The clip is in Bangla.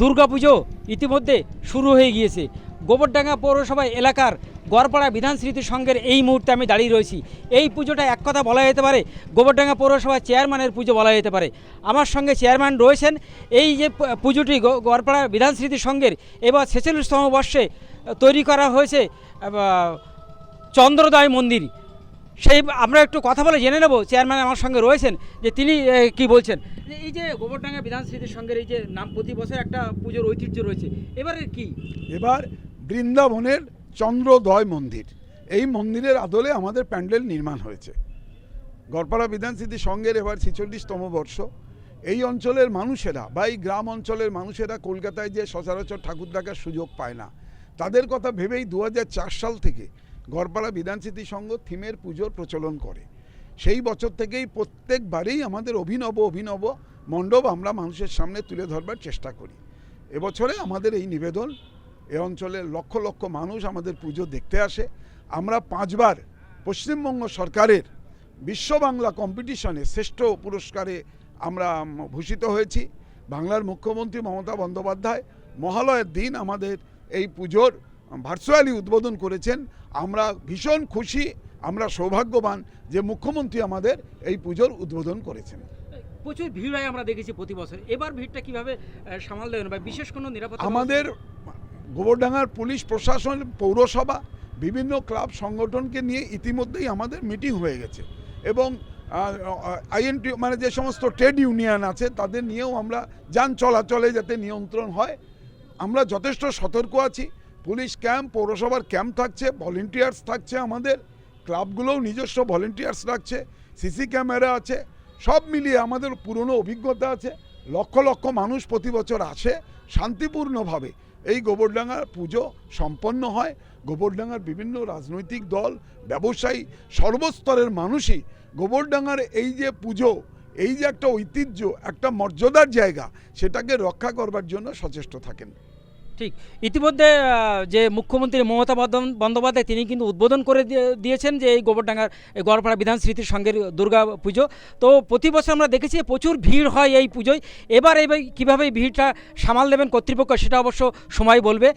দুর্গাপুজো ইতিমধ্যে শুরু হয়ে গিয়েছে। গোবরডাঙ্গা পৌরসভা এলাকার গড়পাড়া বিধান স্মৃতি সংঘের এই মুহূর্তে আমি দাঁড়িয়ে রয়েছি। এই পুজোটা এক কথা বলা যেতে পারে, গোবরডাঙ্গা পৌরসভা চেয়ারম্যানের পুজো বলা যেতে পারে। আমার সঙ্গে চেয়ারম্যান রয়েছেন। এই যে পুজোটি গড়পাড়া বিধান স্মৃতি সংঘের এবার ছেচল্লিশতম বর্ষে তৈরি করা হয়েছে চন্দ্রদয় মন্দির। সেই আমরা একটু কথা বলে জেনে নেব চেয়ারম্যান আমার সঙ্গে রয়েছেন যে তিনি কি বলছেন? এই যে গোবরডাঙ্গা বিধান স্মৃতির সঙ্গের এই যে নাম প্রতি বছর একটা পুজোর ঐতিহ্য রয়েছে এবারে কি? এবার বৃন্দাবনের চন্দ্রোদয় মন্দির এই মন্দিরের আদলে আমাদের প্যান্ডেল নির্মাণ হয়েছে। গড়পাড়া বিধানস্মৃতি সংঘের এবার ছেচল্লিশতম বর্ষ এই অঞ্চলের মানুষেরা বা এই গ্রাম অঞ্চলের মানুষেরা কলকাতায় যে সচরাচর ঠাকুর দেখার সুযোগ পায় না তাদের কথা ভেবেই দু হাজার চার সাল থেকে গড়পাড়া বিধানস্মৃতি সংঘ থিমের পুজোর প্রচলন করে। সেই বছর থেকেই প্রত্যেকবারেই আমাদের অভিনব অভিনব মণ্ডপ আমরা মানুষের সামনে তুলে ধরবার চেষ্টা করি। এবছরে আমাদের এই নিবেদন, এ অঞ্চলের লক্ষ লক্ষ মানুষ আমাদের পুজো দেখতে আসে। আমরা পাঁচবার পশ্চিমবঙ্গ সরকারের বিশ্ব বাংলা কম্পিটিশনে শ্রেষ্ঠ পুরস্কারে আমরা ভূষিত হয়েছি। বাংলার মুখ্যমন্ত্রী মমতা বন্দ্যোপাধ্যায় মহালয়ের দিন আমাদের এই পুজোর ভার্চুয়ালি উদ্বোধন করেছেন। আমরা ভীষণ খুশি আমরা সৌভাগ্যবান যে মুখ্যমন্ত্রী আমাদের এই পুজোর উদ্বোধন করেছেন। প্রচুর ভিড় হয় আমরা দেখেছি প্রতি বছর। এবার ভিড়টা কীভাবে সামাল দেবেন বা বিশেষ কোনো নিরাপত্তা আমাদের গোবরডাঙ্গার পুলিশ প্রশাসন পৌরসভা বিভিন্ন ক্লাব সংগঠনকে নিয়ে ইতিমধ্যেই আমাদের মিটিং হয়ে গেছে। এবং আইএনটি মানে যে সমস্ত ট্রেড ইউনিয়ন আছে তাদের নিয়েও আমরা যান চলাচলে যাতে নিয়ন্ত্রণ হয় আমরা যথেষ্ট সতর্ক আছি। পুলিশ ক্যাম্প, পৌরসভার ক্যাম্প থাকছে ভলেন্টিয়ার্স থাকছে আমাদের, ক্লাবগুলোও নিজস্ব ভলেন্টিয়ার্স রাখছে, সিসি ক্যামেরা আছে, সব মিলিয়ে আমাদের পুরনো অভিজ্ঞতা আছে, লক্ষ লক্ষ মানুষ প্রতি বছর আসে শান্তিপূর্ণভাবে। এই গোবরডাঙ্গার পুজো সম্পন্ন হয়, গোবরডাঙ্গার বিভিন্ন রাজনৈতিক দল, ব্যবসায়ী, সর্বস্তরের মানুষই গোবরডাঙ্গার এই যে পুজো, এই যে একটা ঐতিহ্য, একটা মর্যাদার জায়গা, সেটাকে রক্ষা করবার জন্য সচেষ্ট থাকেন। ঠিক। ইতিমধ্যে যে মুখ্যমন্ত্রী মমতা বন্দ্যোপ- বন্দ্যোপাধ্যায়, তিনি কিন্তু উদ্বোধন করে দিয়ে- দিয়েছেন যে এই গোবরডাঙ্গার গড়পাড়া বিধান স্মৃতির সঙ্গের দুর্গা পুজো। তো প্রতি বছর আমরা দেখেছি প্রচুর ভিড় হয় এই পুজোয়। এবার এই কীভাবে ভিড়টা সামাল দেবেন কর্তৃপক্ষ, সেটা অবশ্য সময় বলবে।